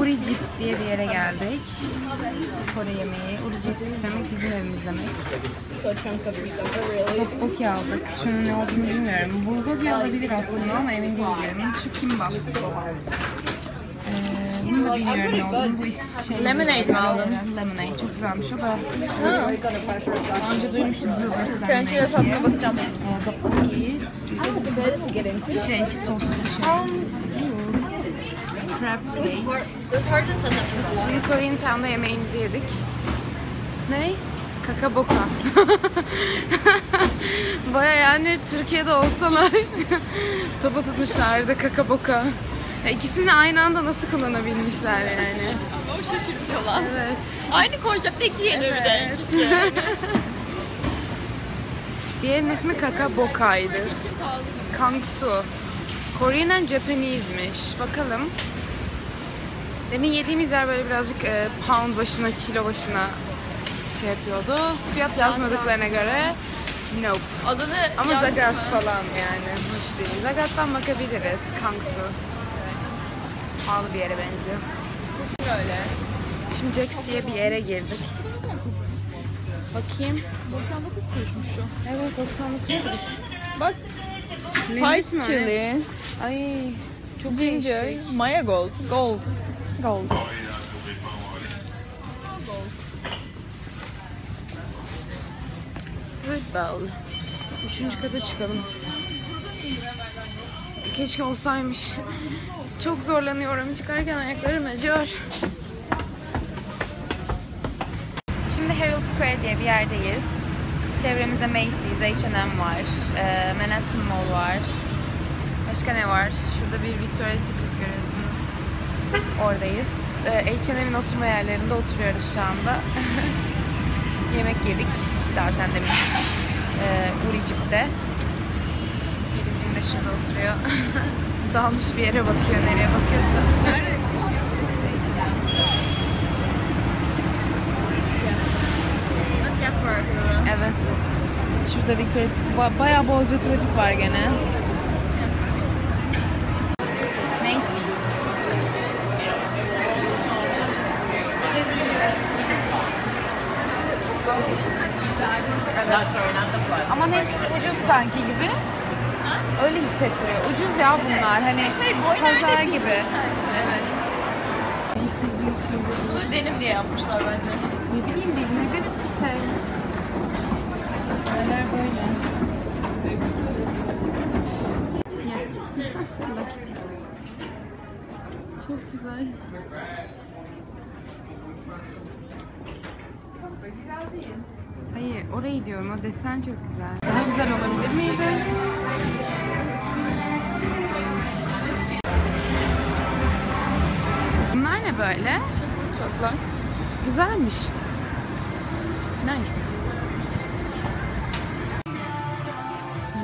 Uricip diye bir yere geldik. Kore yemeği. Uricip demek bizim evimiz demek. Tteokbokki aldık. Şunun ne olduğunu bilmiyorum. Bulgogi olabilir aslında ama emin değilim. Şu kimbap. Ee, bunu da bilmiyorum ne olduğunu. Bu iş şey... Lemonade mi aldın? Lemonade. Çok güzelmiş o da. Daha önce duymuştum Hoover's French'e tadına bakacağım. Ee, Tteokbokki. Şey, soslu şey. Crab cake. was hard to set up. Şimdi Koreatown'da yemeğimizi yedik. Ne? Kaka boka. Baya yani Türkiye'de olsalar topa tutmuşlardı kaka boka. Ya ikisini aynı anda nasıl kullanabilmişler yani. O şaşırtıcı olan. Evet. Aynı konseptte iki yeniyor bir de. Evet. Diğerinin ismi Kaka Boka'ydı. Kangsu. Korean and Japanese'miş. Bakalım. Demin yediğimiz yer böyle birazcık e, pound başına, kilo başına şey yapıyordu. Fiyat yazmadıklarına göre nope. Adını Ama Zagat falan yani hoş değil. Zagat'tan bakabiliriz. Kangsu. Pahalı bir yere benziyor. Böyle. Şimdi Jax diye bir yere girdik. Bakayım. 99 kuruşmuş şu. Evet 99 kuruş. Bak. Lindis mi? Spice chili. Ay çok Ginger. değişik. Maya Gold. Gold. Gold. Fruit bowl. Üçüncü kata çıkalım. Keşke olsaymış. Çok zorlanıyorum. Çıkarken ayaklarım acıyor. Şimdi Herald Square diye bir yerdeyiz. Çevremizde Macy's, H&M var, e, Manhattan Mall var. Başka ne var? Şurada bir Victoria's Secret görüyorsunuz. Oradayız. E, H&M'in oturma yerlerinde oturuyoruz şu anda. Yemek yedik zaten demin. E, Uricip'te. Birincim de şurada oturuyor. Dalmış bir yere bakıyor, nereye çalışıyorsun? Evet. Şurada Victoria's ba- bayağı bolca trafik var gene. Sanki gibi. Öyle hissettiriyor. Ucuz ya bunlar. Hani pazar gibi. Evet. Macy's'in içinde. Bunu denim diye yapmışlar bence. Ne bileyim bir ne garip bir şey. Yerler böyle. Yes. Kitty. Çok güzel. Hayır, orayı diyorum. O desen çok güzel. Daha güzel olabilir miydi? Bunlar ne böyle? Çoklar. Güzelmiş. Nice.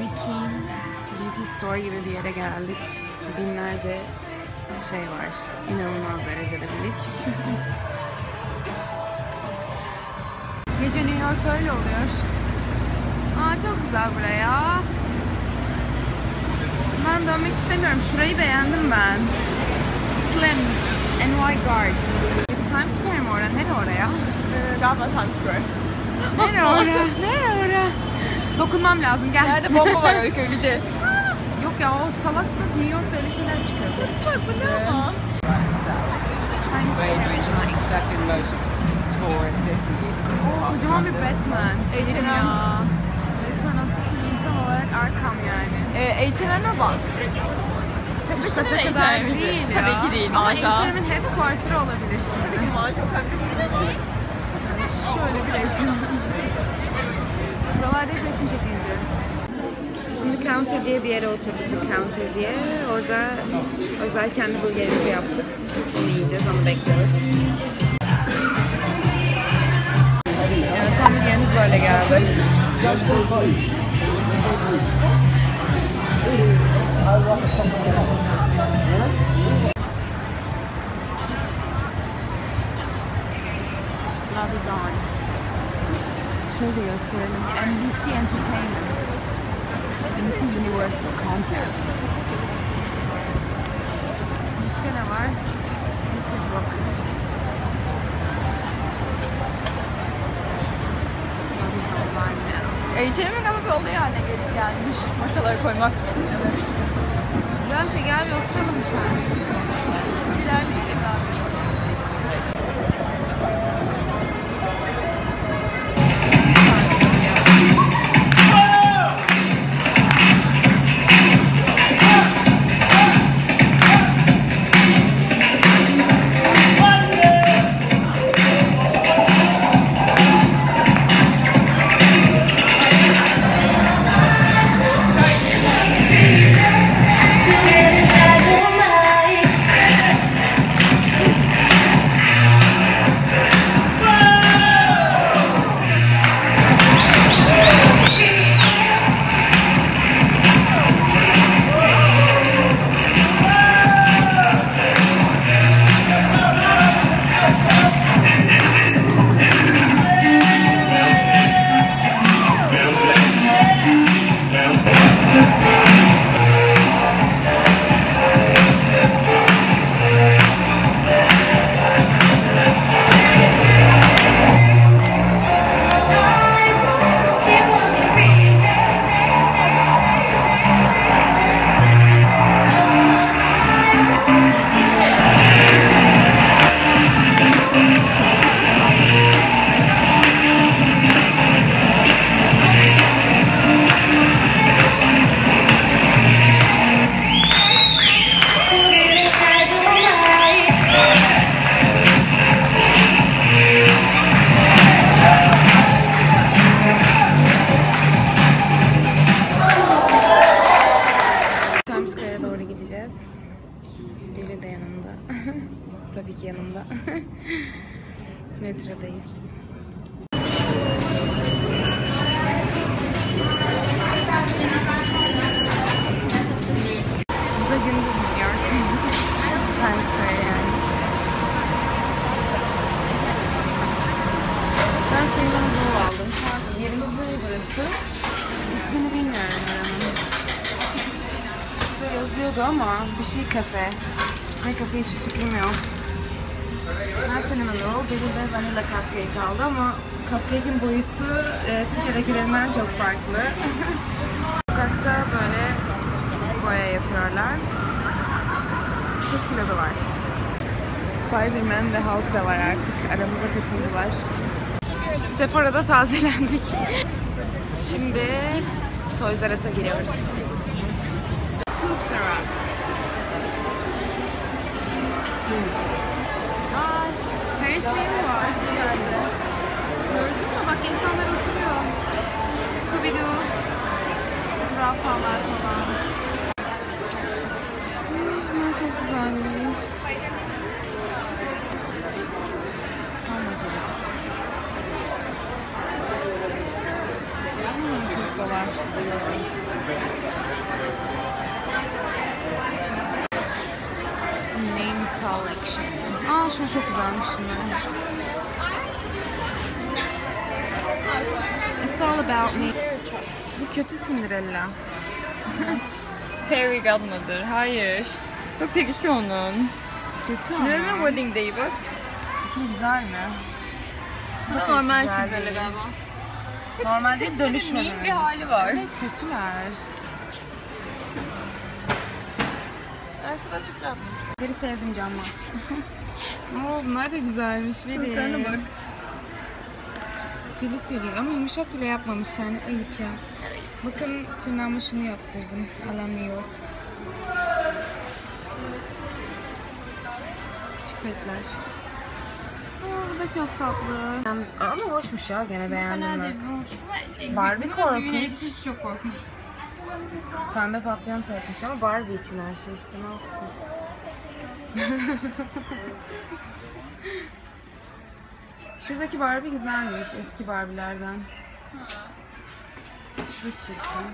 Ricky's Beauty Store gibi bir yere geldik. Binlerce şey var. İnanılmaz derecede büyük. Gece New York böyle oluyor. Aa çok güzel buraya. Ben dönmek istemiyorum. Şurayı beğendim ben. Slim, NY Guard. Bir Times Square mi orada? Nere oraya? Ee, galiba Times Square. Nere oraya? Nere oraya? Dokunmam lazım. Gel. Nerede bomba var öykü öleceğiz. Yok ya o salak salak New York'ta öyle şeyler çıkıyor. Bak bu ne ama? Times Square Oo, kocaman bir Batman. H&M. ya. Batman hastası bir insan olarak arkam yani. Ee, H&M'e bak. Tabii ki de kadar değil ya. Tabii ki değil, Ama. H&M'in headquarter'ı olabilir şimdi. Şöyle bir H&M. Buralarda hep resim çekeceğiz. Şimdi Counter diye bir yere oturduk. The Counter diye. Orada özel kendi burgerimizi yaptık. Onu yiyeceğiz, onu bekliyoruz. komödiant vorlegger. Love is on. Studios for NBC Entertainment. NBC Universal Contest. Başka ne var? Bir kız. Ya. H&M'in galiba bir olayı haline gelip gelmiş. Masalara koymak. Evet. Güzel bir şey. Gel bir oturalım bir tane. Ama bir şey kafe. Ne kafe hiçbir fikrim yok. Ben cinnamon roll, biri de vanilla cupcake aldı ama cupcake'in boyutu e, Türkiye'dekilerinden çok farklı. Sokakta böyle boya yapıyorlar. Çok kilodu var. Spider-Man ve Hulk da var artık. Aramıza katıldılar. Sephora'da tazelendik. Şimdi Toys R Us'a giriyoruz. Hoops R Us. Aa, Ferris wheel var içeride. Gördün mü? Bak insanlar oturuyor. Scooby-Doo. Zürafalar falan. Hmm, Bunlar çok güzelmiş. Tam acaba. Hmm, kukla var. Name Collection. Aa şu çok güzelmiş şunlar. It's all about me. Bu kötü Cinderella. Fairy Godmother. Hayır. Bu perisi onun. Kötü ama. Cinderella Wedding Day bak. Bakayım güzel mi? Bu Yok, normal güzel Cinderella değil. galiba. Normal değil dönüşmeden minik bir önce. hali var. Evet kötüler. Ben sana çok güzel Biri sevdim. Oo bunlar da güzelmiş biri. Sen bak. Tüylü tüylü ama yumuşak bile yapmamış yani ayıp ya. Bakın tırnağıma şunu yaptırdım. Alan New York. Küçük petler. Aa, bu da çok tatlı. Ama hoşmuş ya gene beğendim ben. Barbie korkunç. çok korkunç. Pembe papyon takmış ama Barbie için her şey işte ne yapsın. Şuradaki Barbie güzelmiş eski Barbie'lerden. Şu çirkin.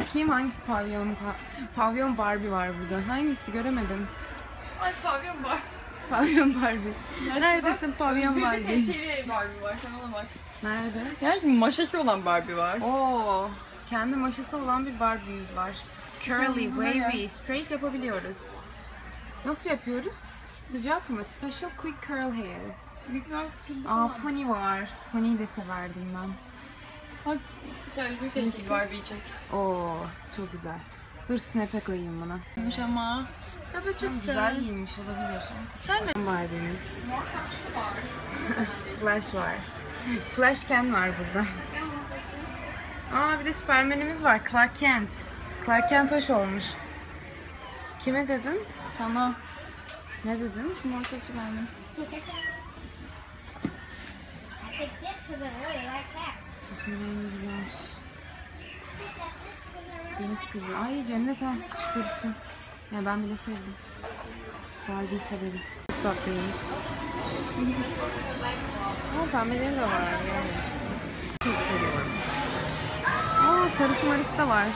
Bakayım hangisi pavyon pa- pavyon Barbie var burada. Hangisi göremedim. Ay pavyon var. Pavyon Barbie. Neredesin pavyon Barbie? Tehlikeli Barbie var. Sen ona bak. Nerede? Gerçi maşası olan Barbie var. Oo, kendi maşası olan bir Barbie'miz var. Curly, wavy, straight yapabiliyoruz. Nasıl yapıyoruz? Sıcak mı? Special Quick Curl Hair. Aa pony var. Pony'yi de severdim ben. Bak sen bizim keşke Barbie'yi çek. Oo çok güzel. Dur snap'e koyayım bunu. Giymiş ama. Evet çok Güzel giyinmiş olabilir. Ben Barbie'miz. Flash var. Flash Ken var burada. Aa bir de Superman'imiz var. Clark Kent. Clark Kent hoş olmuş. Kime dedin? Sana. Ne dedin? Şu mor saçı beğendim. Saçının rengi güzelmiş. Deniz kızı. Ay cennet ha küçükler için. Ya ben bile sevdim. Barbie'yi severim. Çok tatlıymış. Ama pembeleri de var. Yani işte. Çok seviyorum. Aa sarısı marısı da var.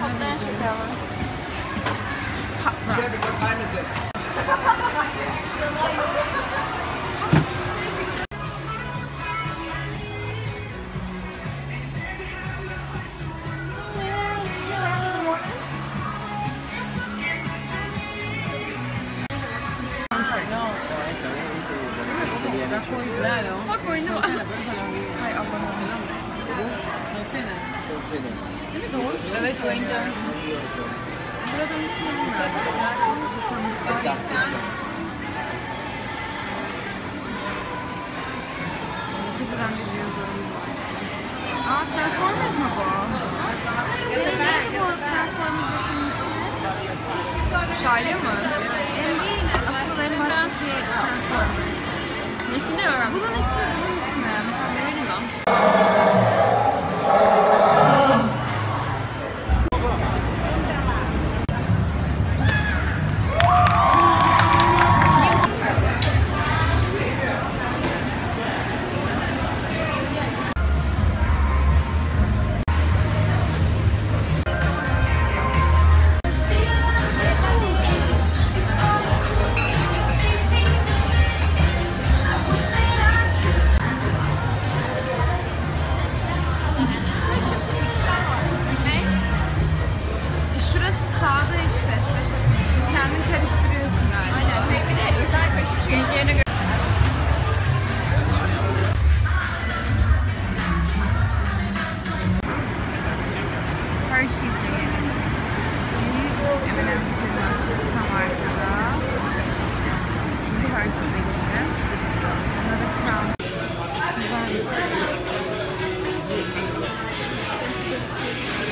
Patlayan şeker var. Hot não da não. Não, da não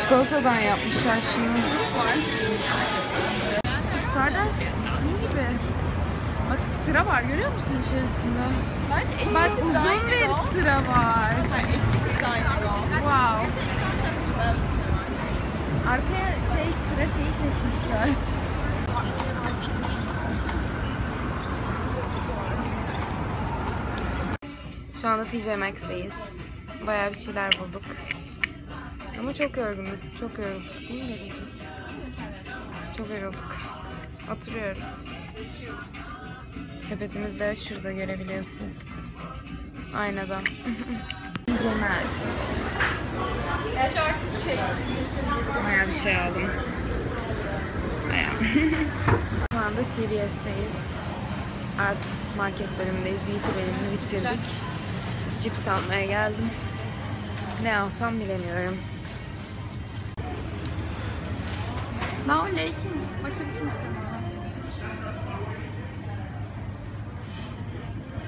Çikolatadan yapmışlar şunu. Stardust gibi? Bak sıra var görüyor musun içerisinde? Bence en Bak uzun bir sıra var. Wow. Arkaya şey sıra şeyi çekmişler. Şu anda TJ Maxx'teyiz. Bayağı bir şeyler bulduk. Ama çok yorgunuz. Çok yorulduk değil mi Bebeğim? Çok yorulduk. Oturuyoruz. Sepetimiz de şurada görebiliyorsunuz. Gerçi artık şey. Bayağı bir şey aldım. Bayağı. Şu anda CVS'teyiz. Art market bölümündeyiz. Beauty bölümünü bitirdik. Cips almaya geldim. Ne alsam bilemiyorum. Ben o Lace'in başarısını istiyorum.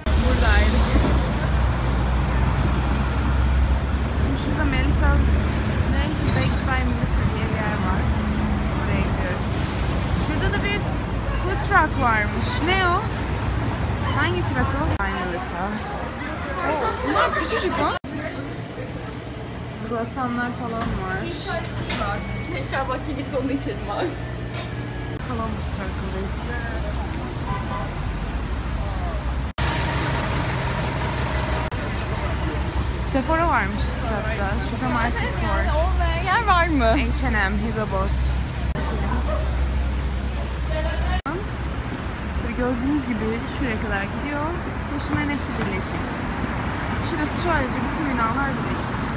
Buradaydık. Şimdi şurada Melisa''s ne? Baked by Melissa bir yer var. Oraya gidiyoruz. Şurada da bir food truck varmış. Ne o? Hangi truck o? By Melissa. Bunlar küçücük ha. Kruvasanlar falan var. Eşya bahçe gidip onu içelim abi. Columbus Circle'dayız. Sephora varmış üst katta. Şurada Market Force. Olmayan yer var mı? H&M, Hugo Boss. Böyle gördüğünüz gibi şuraya kadar gidiyor. Ve şunların hepsi birleşik. Şurası şöylece bütün binalar birleşik.